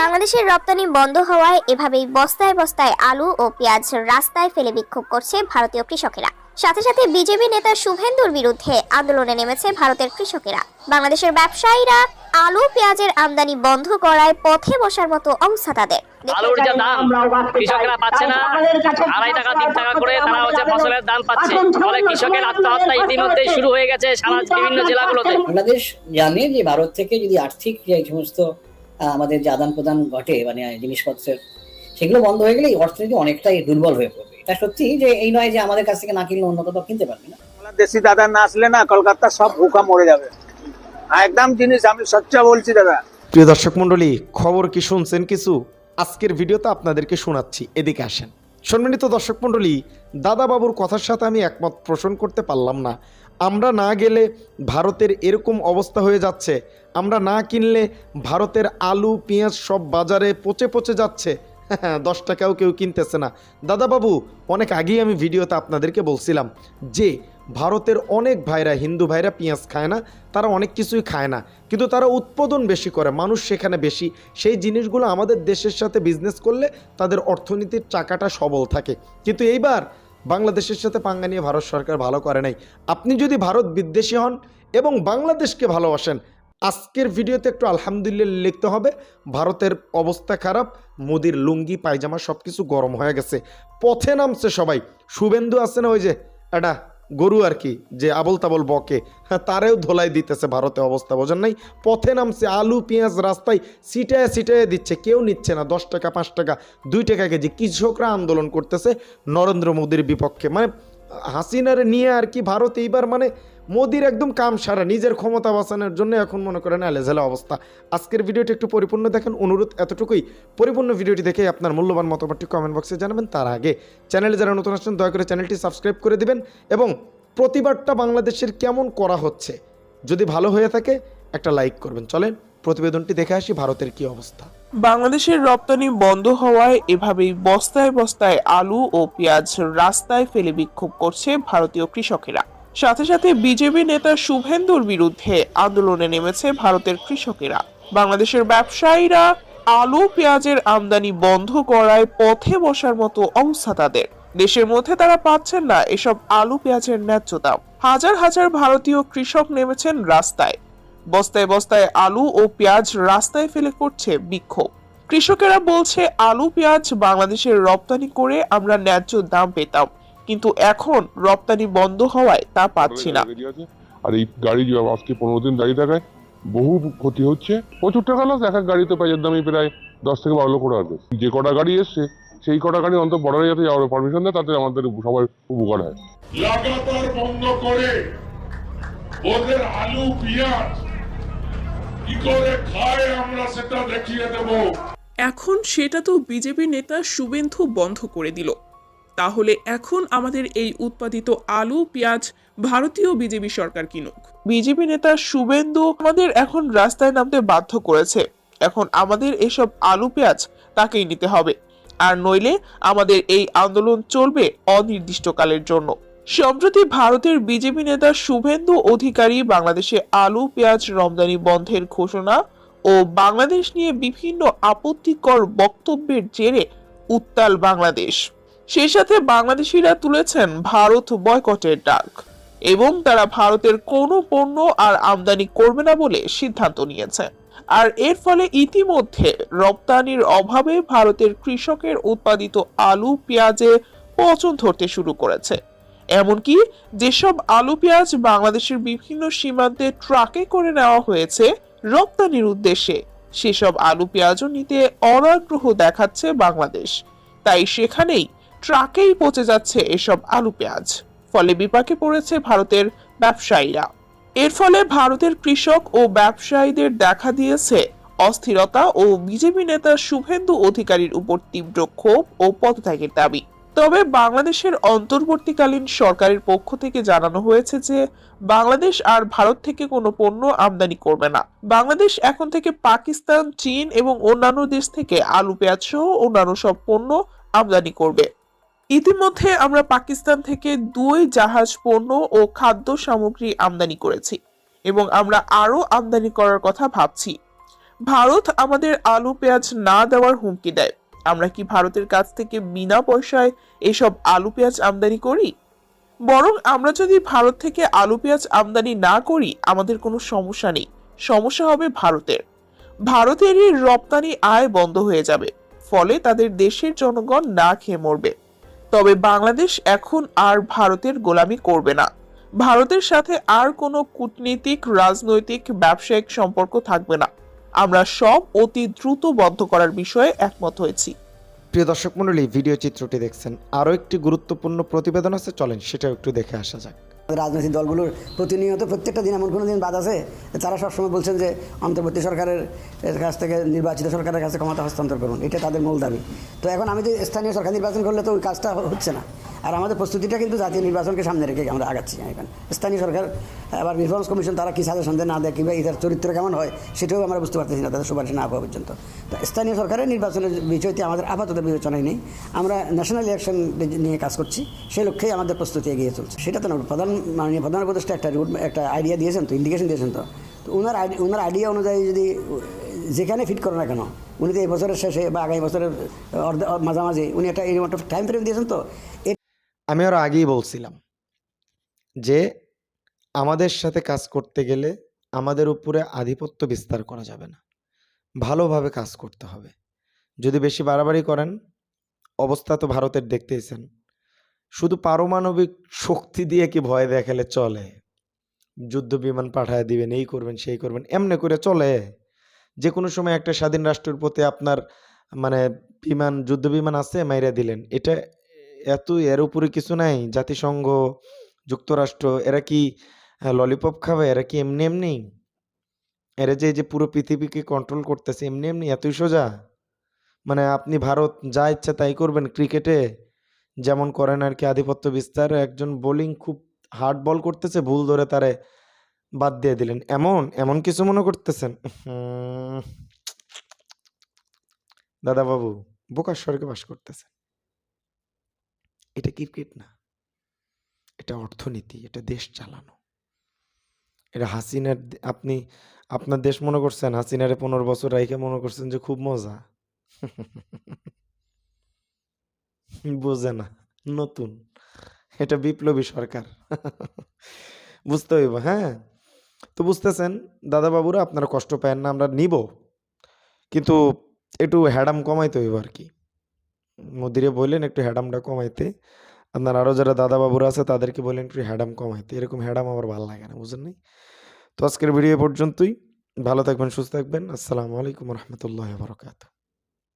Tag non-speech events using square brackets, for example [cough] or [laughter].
বাংলাদেশের রপ্তানি বন্ধ হওয়ায় এভাবেই বস্তায় বস্তায় আলু ও পেঁয়াজ রাস্তায় ফেলে বিক্ষোভ করছে ভারতীয় কৃষকেরা। সাথে সাথে বিজেপি নেতা শুভেন্দুর বিরুদ্ধে আন্দোলনে নেমেছে ভারতের কৃষকেরা। বাংলাদেশের ব্যবসায়ীরা আলু পেঁয়াজের আমদানি বন্ধ করায় পথে বসার মতো অবস্থা তাদের। আলুর যে দাম কৃষকরা পাচ্ছে না। আড়াই টাকা তিন টাকা করে তারা হচ্ছে ফসলের দাম পাচ্ছে। ফলে কৃষকের আত্মহত্যা ইতিমধ্যেই শুরু হয়ে গেছে সারা বিভিন্ন জেলাগুলোতে। বাংলাদেশ জানে যে ভারত থেকে যদি আর্থিক যে সমস্ত আমাদের যে আদান প্রদান ঘটে মানে জিনিসপত্রের সেগুলো বন্ধ হয়ে গেলে এই অর্থনীতি অনেকটাই দুর্বল হয়ে পড়বে। এটা সত্যি যে এই নয় যে আমাদের কাছ থেকে না কিনলে অন্য কোথাও কিনতে পারবে না। দেশি দাদা না আসলে না কলকাতা সব ভুকা মরে যাবে। একদম জিনিস আমি সচ্চা বলছি দাদা। প্রিয় দর্শক মন্ডলী খবর কি শুনছেন কিছু? আজকের ভিডিওতে আপনাদেরকে শোনাচ্ছি। এদিকে আসেন। সম্মানিত দর্শক মণ্ডলী, দাদাবাবুর কথার সাথে আমি একমত পোষণ করতে পারলাম না। আমরা না গেলে ভারতের এরকম অবস্থা হয়ে যাচ্ছে। আমরা না কিনলে ভারতের আলু, পেঁয়াজ সব বাজারে পচে পচে যাচ্ছে। [laughs] দশ টাকাও কেউ কিনতেছে না। দাদাবাবু, অনেক আগেই আমি ভিডিওতে আপনাদেরকে বলছিলাম যে ভারতের অনেক ভাইরা, হিন্দু ভাইরা পেঁয়াজ খায় না, তারা অনেক কিছুই খায় না। কিন্তু তারা উৎপাদন বেশি করে, মানুষ সেখানে বেশি। সেই জিনিসগুলো আমাদের দেশের সাথে বিজনেস করলে তাদের অর্থনীতির চাকাটা সবল থাকে। কিন্তু এইবার বাংলাদেশের সাথে পাঙ্গা নিয়ে ভারত সরকার ভালো করে নাই। আপনি যদি ভারত বিদ্বেষী হন এবং বাংলাদেশকে ভালোবাসেন, আজকের ভিডিওতে একটু আলহামদুলিল্লাহ লিখতে হবে, ভারতের অবস্থা খারাপ, মোদির লুঙ্গি, পায়জামা সব কিছু গরম হয়ে গেছে। পথে নামছে সবাই। শুভেন্দু আছে না ওই যে, এটা? গরু আর কি, যে আবল তাবল বকে হ্যাঁ তারেও ধোলাই দিতেছে ভারতে অবস্থা, বোঝেন নাই? পথে নামছে, আলু, পেঁয়াজ রাস্তায় সিটায় সিটায় দিচ্ছে, কেউ নিচ্ছে না, দশ টাকা, পাঁচ টাকা, দুই টাকা কেজি। কৃষকরা আন্দোলন করতেছে নরেন্দ্র মোদীর বিপক্ষে মানে হাসিনারে নিয়ে আর কি ভারত এইবার মানে মোদির একদম কাম সারা নিজের ক্ষমতা বাঁচানোর জন্য এখন মনে করেন আলেঝেলা অবস্থা। আজকের ভিডিওটি একটু পরিপূর্ণ দেখেন, অনুরোধ এতটুকুই। পরিপূর্ণ ভিডিওটি দেখে আপনার মূল্যবান মতামতটি কমেন্ট বক্সে জানাবেন, তার আগে চ্যানেলে যারা নতুন আসছেন, দয়া করে চ্যানেলটি সাবস্ক্রাইব করে দিবেন এবং প্রতিবাদটা বাংলাদেশের কেমন করা হচ্ছে, যদি ভালো হয়ে থাকে একটা লাইক করবেন। চলেন, প্রতিবেদনটি দেখে আসি ভারতের কি অবস্থা। বাংলাদেশের রপ্তানি বন্ধ হওয়ায় এভাবেই বস্তায় বস্তায় আলু ও পেঁয়াজ রাস্তায় ফেলে বিক্ষোভ করছে ভারতীয় কৃষকেরা। সাথে সাথে বিজেপি নেতা শুভেন্দুর বিরুদ্ধে আন্দোলনে নেমেছে ভারতের কৃষকেরা। বাংলাদেশের ব্যবসায়ীরা আলু, পেঁয়াজের আমদানি বন্ধ করায় পথে বসার মতো অবস্থা তাদের। দেশের মধ্যে তারা পাচ্ছেন না এসব আলু, পেঁয়াজের ন্যায্য দাম। হাজার হাজার ভারতীয় কৃষক নেমেছেন রাস্তায়। বস্তায় বস্তায় আলু ও পেঁয়াজ রাস্তায় ফেলে করছে বিক্ষোভ। কৃষকেরা বলছে আলু পেঁয়াজ বাংলাদেশের রপ্তানি করে আমরা ন্যায্য দাম পেতাম কিন্তু এখন রপ্তানি বন্ধ হওয়ায় তা পাচ্ছি না। আর এই গাড়ি যে আজকে পনেরো দিন দাঁড়িয়ে থাকায় বহু ক্ষতি হচ্ছে। প্রচুর টাকা লস এক এক গাড়িতে পেঁয়াজের দামই প্রায় দশ থেকে বারো লক্ষ টাকা যে কটা গাড়ি এসছে সেই কটা গাড়ি অন্তত বর্ডারে যাতে যাওয়ার পারমিশন দেয় তাতে আমাদের সবার উপকার হয়। লাগাতার বন্ধ করে ওদের আলু পেঁয়াজ কি করে খায় আমরা সেটা দেখিয়ে দেব। এখন সেটা তো বিজেপি নেতা শুভেন্দু বন্ধ করে দিল। তাহলে এখন আমাদের এই উৎপাদিত আলু পেঁয়াজ ভারতীয় বিজেপি সরকার কিনুক। বিজেপি নেতা শুভেন্দু আমাদের এখন রাস্তায় নামতে বাধ্য করেছে। এখন আমাদের এসব আলু পেঁয়াজ তাকেই নিতে হবে। আর নইলে আমাদের এই আন্দোলন চলবে অনির্দিষ্টকালের জন্য। সম্প্রতি ভারতের বিজেপি নেতা শুভেন্দু অধিকারী বাংলাদেশে আলু, পেঁয়াজ রমদানি বন্ধের ঘোষণা ও বাংলাদেশ নিয়ে বিভিন্ন আপত্তিকর বক্তব্যের জেরে উত্তাল বাংলাদেশ। সেই সাথে বাংলাদেশিরা তুলেছেন ভারত বয়কটের ডাক এবং তারা ভারতের কোনো পণ্য আর আমদানি করবে না বলে সিদ্ধান্ত নিয়েছে। আর এর ফলে ইতিমধ্যে রপ্তানির অভাবে ভারতের কৃষকের উৎপাদিত আলু, পেঁয়াজে পচন ধরতে শুরু করেছে। এমনকি যেসব আলু পেঁয়াজ বাংলাদেশের বিভিন্ন সীমান্তে ট্রাকে করে নেওয়া হয়েছে রপ্তানির উদ্দেশ্যে, সেসব আলু পেঁয়াজও নিতে অনাগ্রহ দেখাচ্ছে বাংলাদেশ। তাই সেখানেই ট্রাকেই পচে যাচ্ছে এসব আলু পেঁয়াজ। ফলে বিপাকে পড়েছে ভারতের ব্যবসায়ীরা। এর ফলে ভারতের কৃষক ও ব্যবসায়ীদের দেখা দিয়েছে অস্থিরতা ও বিজেপি নেতা শুভেন্দু অধিকারীর উপর তীব্র ক্ষোভ ও পদত্যাগের দাবি। তবে বাংলাদেশের অন্তর্বর্তীকালীন সরকারের পক্ষ থেকে জানানো হয়েছে যে বাংলাদেশ আর ভারত থেকে কোনো পণ্য আমদানি করবে না। বাংলাদেশ এখন থেকে পাকিস্তান, চীন এবং অন্যান্য দেশ থেকে আলু, পেঁয়াজ সহ অন্যান্য সব পণ্য আমদানি করবে। ইতিমধ্যে আমরা পাকিস্তান থেকে দুই জাহাজ পণ্য ও খাদ্য সামগ্রী আমদানি করেছি এবং আমরা আরও আমদানি করার কথা ভাবছি। ভারত আমাদের আলু, পেঁয়াজ না দেওয়ার হুমকি দেয়। আমরা কি ভারতের কাছ থেকে বিনা পয়সায় এসব আলু পেঁয়াজ আমদানি করি? বরং আমরা যদি ভারত থেকে আলু পেঁয়াজ আমদানি না করি, আমাদের কোনো সমস্যা নেই। সমস্যা হবে ভারতের। ভারতেরই রপ্তানি আয় বন্ধ হয়ে যাবে, ফলে তাদের দেশের জনগণ না খেয়ে মরবে। তবে বাংলাদেশ এখন আর ভারতের গোলামি করবে না। ভারতের সাথে আর কোনো কূটনীতিক, রাজনৈতিক, ব্যবসায়িক সম্পর্ক থাকবে না। আমরা সব অতি দ্রুত বন্ধ করার বিষয়ে একমত হয়েছি। প্রিয় দর্শক মণ্ডলী ভিডিও চিত্রটি দেখছেন। আরও একটি গুরুত্বপূর্ণ প্রতিবেদন আছে চলেন সেটাও একটু দেখে আসা যাক। রাজনৈতিক দলগুলোর প্রতিনিয়ত প্রত্যেকটা দিন এমন কোনো দিন বাদ আছে তারা সবসময় বলছেন যে অন্তর্বর্তী সরকারের কাছ থেকে নির্বাচিত সরকারের কাছে ক্ষমতা হস্তান্তর করুন এটা তাদের মূল দাবি। তো এখন আমি যে স্থানীয় সরকার নির্বাচন করলে তো ওই কাজটা হচ্ছে না। আর আমাদের প্রস্তুতিটা কিন্তু জাতীয় নির্বাচনকে সামনে রেখে আমরা আগাচ্ছি এখন। স্থানীয় সরকার, আবার রিফর্মস কমিশন তারা কী সাজেশন দেয় না দেয় কিংবা এটার চরিত্র কেমন হয়, সেটাও আমরা বুঝতে পারতেছি না, তাদের সুপারিশ না পাওয়া পর্যন্ত। তো স্থানীয় সরকারের নির্বাচনের বিষয়টি আমাদের আপাতত বিবেচনায় নেই। আমরা ন্যাশনাল ইলেকশন নিয়ে কাজ করছি, সেই লক্ষ্যেই আমাদের প্রস্তুতি এগিয়ে চলছে। সেটা তো না, প্রধান, মাননীয় প্রধান উপদেষ্টা একটা রুট একটা আইডিয়া দিয়েছেন তো ইন্ডিকেশন দিয়েছেন তো। তো ওনার ওনার আইডিয়া অনুযায়ী যদি যেখানে ফিট করে না কেন, উনি তো এই বছরের শেষে বা আগামী বছরের অর্ধে, মাঝামাঝি, উনি একটা এরকম একটা টাইম ফ্রেম দিয়েছেন তো আমি আরও আগেই বলছিলাম যে আমাদের সাথে কাজ করতে গেলে আমাদের উপরে আধিপত্য বিস্তার করা যাবে না। ভালোভাবে কাজ করতে হবে। যদি বেশি বাড়াবাড়ি করেন, অবস্থা তো ভারতের দেখতেইছেন, শুধু পারমাণবিক শক্তি দিয়ে কি ভয় দেখালে চলে? যুদ্ধ বিমান পাঠায় দিবেন, এই করবেন, সেই করবেন, এমনি করে চলে। যে কোনো সময় একটা স্বাধীন রাষ্ট্রের প্রতি আপনার মানে বিমান, যুদ্ধ বিমান আছে, মাইরা দিলেন, এটা এত এর উপরে কিছু নাই, জাতিসংঘ, যুক্তরাষ্ট্র, এরা কি ললিপপ খাবে? এরা কি এমনি এমনি? এরা যে যে পুরো পৃথিবীকে কন্ট্রোল করতেছে, এমনি এমনি এতই সোজা? মানে আপনি ভারত যা ইচ্ছা তাই করবেন ক্রিকেটে যেমন করেন আর কি আধিপত্য বিস্তার একজন বোলিং খুব হার্ড বল করতেছে, ভুল ধরে তারে বাদ দিয়ে দিলেন। এমন এমন কিছু মনে করতেছেন? দাদা বাবু বোকার স্বর্গে বাস করতেছেন। এটা ক্রিকেট না। এটা অর্থনীতি, এটা দেশ চালানো। এটা হাসিনার আপনি, আপনার দেশ মনে করছেন, হাসিনারে পনেরো বছর রাইখে মনে করছেন যে খুব মজা। [laughs] বোঝে না, নতুন। এটা বিপ্লবী সরকার। [laughs] বুঝতে হইব হ্যাঁ? তো বুঝতেছেন দাদা বাবুরা আপনারা কষ্ট পায়েন না, আমরা নিব। কিন্তু একটু হ্যাডাম কমাইতে হইব আর কি। মোদিরে বললেন, একটু হ্যাডামটা কমাইতে। আপনার আরও যারা দাদা বাবুরা আছে, তাদেরকে বললেন, একটু হ্যাডাম কমাইতে। এরকম হ্যাডাম আমার ভালো লাগে না বুঝলেন নাই? তো আজকের ভিডিও পর্যন্তই। ভালো থাকবেন, সুস্থ থাকবেন। আসসালামু আলাইকুম রহমতুল্লাহ বরকাত